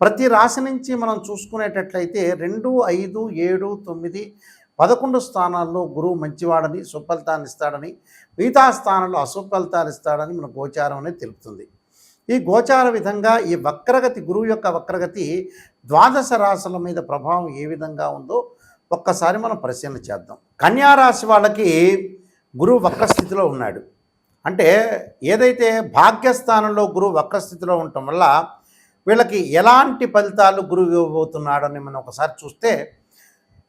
ప్రతి రాశి నుంచి మనం చూసుకునేటట్లయితే రెండు ఐదు ఏడు తొమ్మిది పదకొండు స్థానాల్లో గురువు మంచివాడని సుఫలితాన్ని ఇస్తాడని మిగతా స్థానంలో అసుఫలితాలు ఇస్తాడని మన గోచారం అనేది తెలుపుతుంది. ఈ గోచార విధంగా ఈ వక్రగతి గురువు యొక్క వక్రగతి ద్వాదశ రాశుల మీద ప్రభావం ఏ విధంగా ఉందో ఒక్కసారి మనం పరిశీలన చేద్దాం. కన్యా రాశి వాళ్ళకి గురువు వక్రస్థితిలో ఉన్నాడు. అంటే ఏదైతే భాగ్యస్థానంలో గురువు వక్రస్థితిలో ఉండటం వల్ల వీళ్ళకి ఎలాంటి ఫలితాలు గురువు ఇవ్వబోతున్నాడని మనం ఒకసారి చూస్తే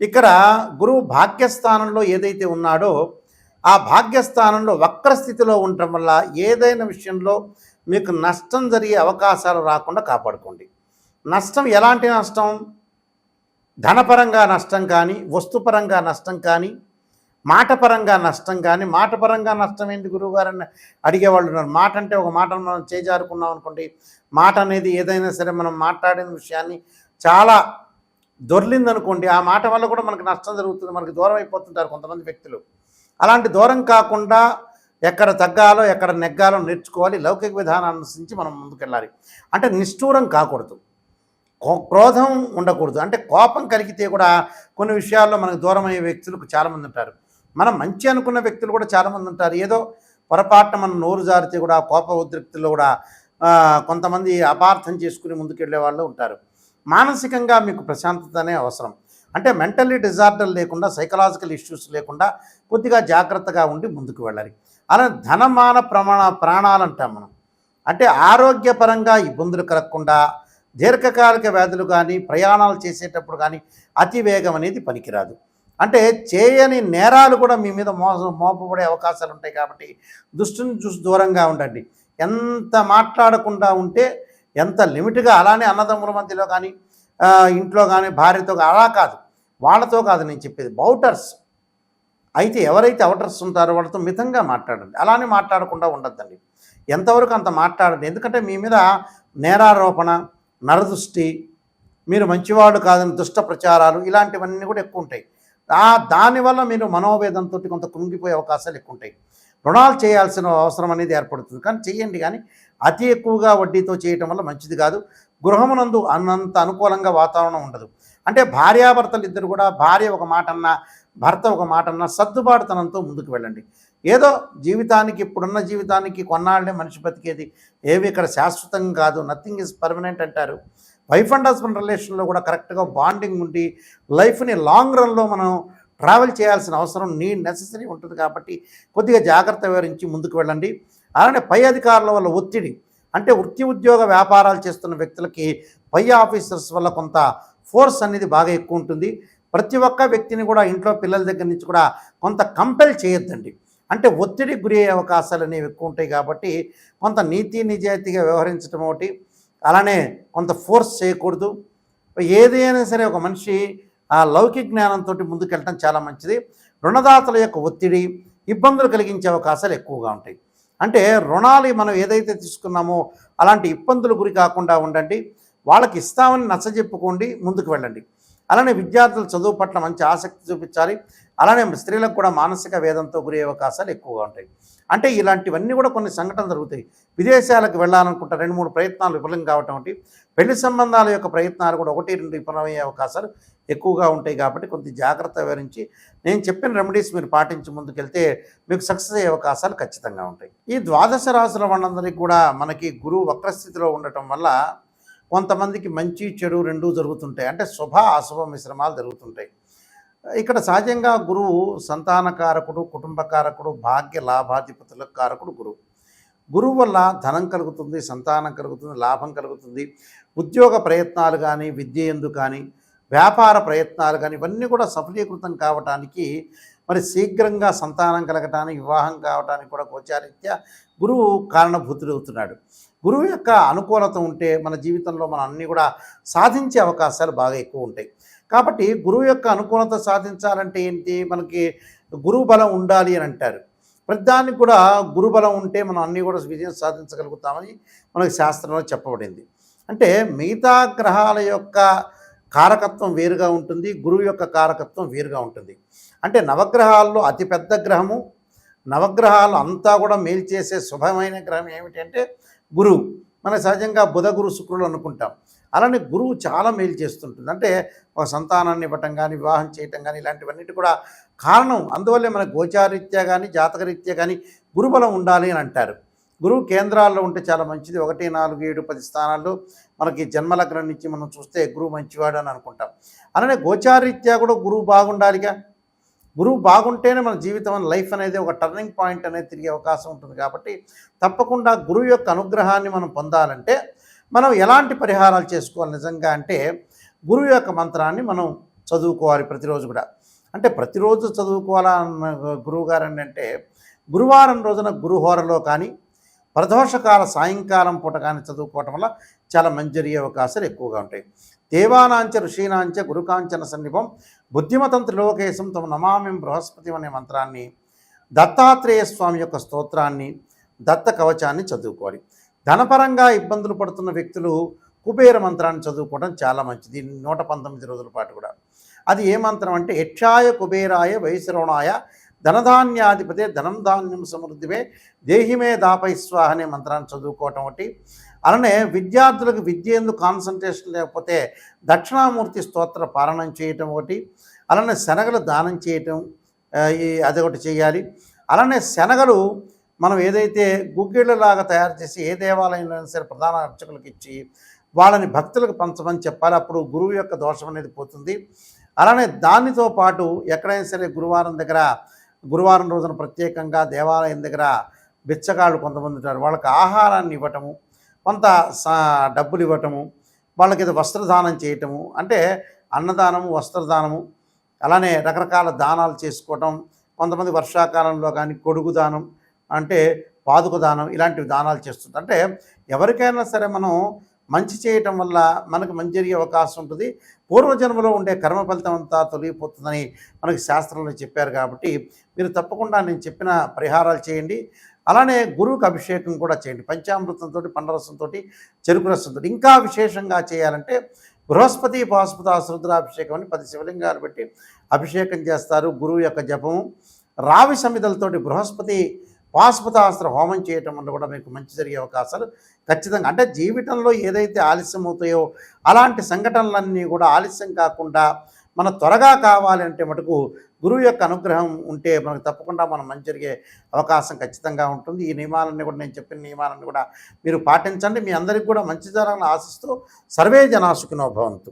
ఇక్కడ గురువు భాగ్యస్థానంలో ఏదైతే ఉన్నాడో ఆ భాగ్యస్థానంలో వక్రస్థితిలో ఉండటం వల్ల ఏదైనా విషయంలో మీకు నష్టం జరిగే అవకాశాలు రాకుండా కాపాడుకోండి. నష్టం ఎలాంటి నష్టం? ధనపరంగా నష్టం కానీ వస్తుపరంగా నష్టం కానీ మాటపరంగా నష్టం కానీ మాటపరంగా నష్టం ఏంటి గురువుగారని అడిగేవాళ్ళు ఉన్నారు. మాట అంటే ఒక మాటను మనం చేజారుకున్నాం అనుకోండి మాట అనేది ఏదైనా సరే మనం మాట్లాడిన విషయాన్ని చాలా దొర్లిందనుకోండి ఆ మాట వల్ల కూడా మనకు నష్టం జరుగుతుంది మనకి దూరం అయిపోతుంటారు కొంతమంది వ్యక్తులు. అలాంటి దూరం కాకుండా ఎక్కడ తగ్గాలో ఎక్కడ నెగ్గాలో నేర్చుకోవాలి లౌకిక విధానాన్ని అనుసరించి మనం ముందుకెళ్ళాలి. అంటే నిష్ఠూరం కాకూడదు. కో- క్రోధం ఉండకూడదు. అంటే కోపం కలిగితే కూడా కొన్ని విషయాల్లో మనకు దూరమయ్యే వ్యక్తులకు చాలామంది ఉంటారు. మనం మంచి అనుకున్న వ్యక్తులు కూడా చాలామంది ఉంటారు. ఏదో పొరపాటున మనం నోరు జారితే కూడా కోప ఉద్రిక్తుల్లో కూడా కొంతమంది అపార్థం చేసుకుని ముందుకెళ్ళే వాళ్ళు ఉంటారు. మానసికంగా మీకు ప్రశాంతతనే అవసరం. అంటే మెంటల్లీ డిజార్డర్ లేకుండా సైకలాజికల్ ఇష్యూస్ లేకుండా కొద్దిగా జాగ్రత్తగా ఉండి ముందుకు వెళ్ళాలి. అలా ధనమాన ప్రమాణ ప్రాణాలు అంటాం మనం. అంటే ఆరోగ్యపరంగా ఇబ్బందులు కలగకుండా దీర్ఘకాలిక వ్యాధులు కానీ ప్రయాణాలు చేసేటప్పుడు కానీ అతి వేగం అనేది పనికిరాదు. అంటే చేయని నేరాలు కూడా మీ మీద మోసం మోపబడే అవకాశాలు ఉంటాయి కాబట్టి దుష్టుని చూసి దూరంగా ఉండండి. ఎంత మాట్లాడకుండా ఉంటే ఎంత లిమిట్గా అలానే అన్నదమ్ముల మధ్యలో కానీ ఇంట్లో కానీ భార్యతో అలా కాదు. వాళ్ళతో కాదు నేను చెప్పేది. బౌటర్స్. అయితే ఎవరైతే అవుటర్స్ ఉంటారో వాళ్ళతో మితంగా మాట్లాడండి. అలానే మాట్లాడకుండా ఉండద్దండి. ఎంతవరకు అంత మాట్లాడండి ఎందుకంటే మీ మీద నేరారోపణ నరదృష్టి మీరు మంచివాడు కాదని దుష్ట ప్రచారాలు ఇలాంటివన్నీ కూడా ఎక్కువ ఉంటాయి. దానివల్ల మీరు మనోవేదంతో కొంత కృంగిపోయే అవకాశాలు ఎక్కువ ఉంటాయి రుణాలు చేయాల్సిన అవసరం అనేది ఏర్పడుతుంది. కానీ చేయండి కానీ అతి ఎక్కువగా వడ్డీతో చేయటం వల్ల మంచిది కాదు. గృహమునందు అన్నంత అనుకూలంగా వాతావరణం ఉండదు. అంటే భార్యాభర్తలు ఇద్దరు కూడా భార్య ఒక మాట అన్నా భర్త ఒక మాట అన్నా సర్దుబాటుతనంతో ముందుకు వెళ్ళండి. ఏదో జీవితానికి ఇప్పుడున్న జీవితానికి కొన్నాళ్ళే మనిషి బతికేది. ఏవి ఇక్కడ శాశ్వతం కాదు. నథింగ్ ఇస్ పర్మనెంట్ అంటారు. వైఫ్ అండ్ హస్బెండ్ రిలేషన్లో కూడా కరెక్ట్గా బాండింగ్ ఉండి లైఫ్ని లాంగ్ రన్లో మనం ట్రావెల్ చేయాల్సిన అవసరం నీ నెససరీ ఉంటుంది కాబట్టి కొద్దిగా జాగ్రత్త వివరించి ముందుకు వెళ్ళండి. అలానే పై అధికారుల వల్ల ఒత్తిడి అంటే వృత్తి ఉద్యోగ వ్యాపారాలు చేస్తున్న వ్యక్తులకి పై ఆఫీసర్స్ వల్ల కొంత ఫోర్స్ అనేది బాగా ఎక్కువ ఉంటుంది. ప్రతి ఒక్క వ్యక్తిని కూడా ఇంట్లో పిల్లల దగ్గర నుంచి కూడా కొంత కంపెల్ చేయొద్దండి. అంటే ఒత్తిడికి గురి అయ్యే అవకాశాలు అనేవి ఎక్కువ ఉంటాయి కాబట్టి కొంత నీతి నిజాయితీగా వ్యవహరించడం ఒకటి. అలానే కొంత ఫోర్స్ చేయకూడదు. ఏదైనా సరే ఒక మనిషి ఆ లౌకిక జ్ఞానంతో ముందుకెళ్ళటం చాలా మంచిది. రుణదాతల యొక్క ఒత్తిడి ఇబ్బందులు కలిగించే అవకాశాలు ఎక్కువగా ఉంటాయి. అంటే రుణాలు మనం ఏదైతే తీసుకున్నామో అలాంటి ఇబ్బందులు గురి కాకుండా ఉండండి. వాళ్ళకి ఇస్తామని నచ్చజెప్పుకోండి ముందుకు వెళ్ళండి. అలానే విద్యార్థులు చదువు పట్ల మంచి ఆసక్తి చూపించాలి. అలానే స్త్రీలకు కూడా మానసిక వేదంతో గురే అవకాశాలు ఎక్కువగా ఉంటాయి. అంటే ఇలాంటివన్నీ కూడా కొన్ని సంఘటనలు జరుగుతాయి. విదేశాలకు వెళ్ళాలనుకుంటే రెండు మూడు ప్రయత్నాలు విఫలం కావటం ఒకటి. పెళ్ళి సంబంధాల యొక్క ప్రయత్నాలు కూడా ఒకటి రెండు విఫలమయ్యే అవకాశాలు ఎక్కువగా ఉంటాయి కాబట్టి కొంత జాగ్రత్త వివరించి నేను చెప్పిన రెమెడీస్ మీరు పాటించి ముందుకెళ్తే మీకు సక్సెస్ అయ్యే అవకాశాలు ఖచ్చితంగా ఉంటాయి. ఈ ద్వాదశ రాశుల వాళ్ళందరికీ కూడా మనకి గురువు వక్రస్థితిలో ఉండటం వల్ల కొంతమందికి మంచి చెడు రెండూ జరుగుతుంటాయి. అంటే శుభ అశుభ మిశ్రమాలు జరుగుతుంటాయి. ఇక్కడ సహజంగా గురువు సంతానకారకుడు కుటుంబకారకుడు భాగ్య లాభాధిపతులకు కారకుడు గురువు గురువు వల్ల ధనం కలుగుతుంది సంతానం కలుగుతుంది లాభం కలుగుతుంది. ఉద్యోగ ప్రయత్నాలు కానీ విద్య ఎందు కానీ వ్యాపార ప్రయత్నాలు కానీ ఇవన్నీ కూడా సఫలీకృతం కావటానికి మరి శీఘ్రంగా సంతానం కలగటానికి వివాహం కావటానికి కూడా గోచారీత్యా గురువు కారణభూతుడవుతున్నాడు. గురువు యొక్క అనుకూలత ఉంటే మన జీవితంలో మనం అన్నీ కూడా సాధించే అవకాశాలు బాగా ఎక్కువ ఉంటాయి. కాబట్టి గురువు యొక్క అనుకూలత సాధించాలంటే ఏంటి? మనకి గురువు బలం ఉండాలి అని అంటారు. ప్రతిదానికి కూడా గురుబలం ఉంటే మనం అన్నీ కూడా విజయం సాధించగలుగుతామని మనకి శాస్త్రంలో చెప్పబడింది. అంటే మిగతా గ్రహాల యొక్క కారకత్వం వేరుగా ఉంటుంది గురువు యొక్క కారకత్వం వేరుగా ఉంటుంది. అంటే నవగ్రహాల్లో అతిపెద్ద గ్రహము నవగ్రహాలు అంతా కూడా మేలు చేసే శుభమైన గ్రహం ఏమిటంటే గురువు. మన సహజంగా బుధ గురు శుక్రులు అనుకుంటాం. అలానే గురువు చాలా మేలు చేస్తుంటుంది. అంటే ఒక సంతానాన్ని ఇవ్వటం కానీ వివాహం చేయటం కానీ ఇలాంటివన్నిటి కూడా కారణం. అందువల్లే మన గోచారీత్యా కానీ జాతకరీత్యా కానీ గురుబలం ఉండాలి అని అంటారు. గురువు కేంద్రాల్లో ఉంటే చాలా మంచిది. ఒకటి నాలుగు ఏడు పది స్థానాల్లో మనకి జన్మలగ్నం నుంచి మనం చూస్తే గురువు మంచివాడు అని అనుకుంటాం. అలానే గోచారీత్యా కూడా గురువు బాగుండాలిగా. గురువు బాగుంటేనే మన జీవితం లైఫ్ అనేది ఒక టర్నింగ్ పాయింట్ అనేది తిరిగే అవకాశం ఉంటుంది కాబట్టి తప్పకుండా గురువు యొక్క అనుగ్రహాన్ని మనం పొందాలంటే మనం ఎలాంటి పరిహారాలు చేసుకోవాలి నిజంగా అంటే గురువు యొక్క మంత్రాన్ని మనం చదువుకోవాలి ప్రతిరోజు కూడా. అంటే ప్రతిరోజు చదువుకోవాలన్న గురువు గారు అంటే గురువారం రోజున గురుహోరలో కానీ ప్రదోషకాల సాయంకాలం పూట కానీ చదువుకోవటం వల్ల చాలా మంచి జరిగే అవకాశాలు ఎక్కువగా ఉంటాయి. దేవానాంచ ఋషీనాంచ గురుకాంచన సన్నిభం బుద్ధిమతం త్రిలోకేశం తమ నమామిం బృహస్పతి అనే మంత్రాన్ని దత్తాత్రేయ స్వామి యొక్క స్తోత్రాన్ని దత్త కవచాన్ని చదువుకోవాలి. ధనపరంగా ఇబ్బందులు పడుతున్న వ్యక్తులు కుబేర మంత్రాన్ని చదువుకోవడం చాలా మంచిది. నూట పంతొమ్మిది రోజుల పాటు కూడా. అది ఏ మంత్రం అంటే యక్షాయ కుబేరాయ వైశ్రవణాయ ధనధాన్యాధిపతే ధనం ధాన్యం సమృద్ధివే దేహిమే దాపై స్వాహ అనే మంత్రాన్ని చదువుకోవటం ఒకటి. అలానే విద్యార్థులకు విద్య ఎందుకు కాన్సన్ట్రేషన్ లేకపోతే దక్షిణామూర్తి స్తోత్ర పాలనం చేయటం ఒకటి అలానే శనగలు దానం చేయటం ఈ అదొకటి చేయాలి. అలానే శనగలు మనం ఏదైతే గుగ్గిళ్ళలాగా తయారు చేసి ఏ దేవాలయంలో అయినా సరే ప్రధాన అర్చకులకు ఇచ్చి వాళ్ళని భక్తులకు పంచమని చెప్పాలి. అప్పుడు గురువు యొక్క దోషం అనేది పోతుంది. అలానే దానితో పాటు ఎక్కడైనా సరే గురువారం దగ్గర గురువారం రోజున ప్రత్యేకంగా దేవాలయం దగ్గర బిచ్చగాళ్ళు కొంతమంది ఉంటారు. వాళ్ళకి ఆహారాన్ని ఇవ్వటము కొంత సా- డబ్బులు ఇవ్వటము వాళ్ళకి వస్త్రదానం చేయటము అంటే అన్నదానము వస్త్రదానము అలానే రకరకాల దానాలు చేసుకోవటం కొంతమంది వర్షాకాలంలో కానీ కొడుకు దానం అంటే పాదుక దానం ఇలాంటివి దానాలు చేస్తుంటారు. అంటే ఎవరికైనా సరే మనం మంచి చేయటం వల్ల మనకు మంచి జరిగే అవకాశం ఉంటుంది. పూర్వజన్మలో ఉండే కర్మ ఫలితం అంతా తొలగిపోతుందని మనకి శాస్త్రంలో చెప్పారు కాబట్టి మీరు తప్పకుండా నేను చెప్పిన పరిహారాలు చేయండి. అలానే గురువుకి అభిషేకం కూడా చేయండి. పంచామృతంతో పండరసంతో చెరుకు రసంతో ఇంకా విశేషంగా చేయాలంటే బృహస్పతి పాశుపత ఆశ్రుద్రాభిషేకం అని పది శివలింగాలు పెట్టి అభిషేకం చేస్తారు. గురువు యొక్క జపము రావి సమిదలతోటి బృహస్పతి పాశుపతాస్త్ర హోమం చేయటం వల్ల కూడా మీకు మంచి జరిగే అవకాశాలు ఖచ్చితంగా. అంటే జీవితంలో ఏదైతే ఆలస్యం అవుతాయో అలాంటి సంఘటనలన్నీ కూడా ఆలస్యం కాకుండా మన త్వరగా కావాలి అంటే మటుకు గురువు యొక్క అనుగ్రహం ఉంటే మనకు తప్పకుండా మనం మంచి జరిగే అవకాశం ఖచ్చితంగా ఉంటుంది. ఈ నియమాలన్నీ కూడా నేను చెప్పిన నియమాలన్నీ కూడా మీరు పాటించండి. మీ అందరికీ కూడా మంచి జరగాలని ఆశిస్తూ సర్వే జనాసుకునో భవంతు.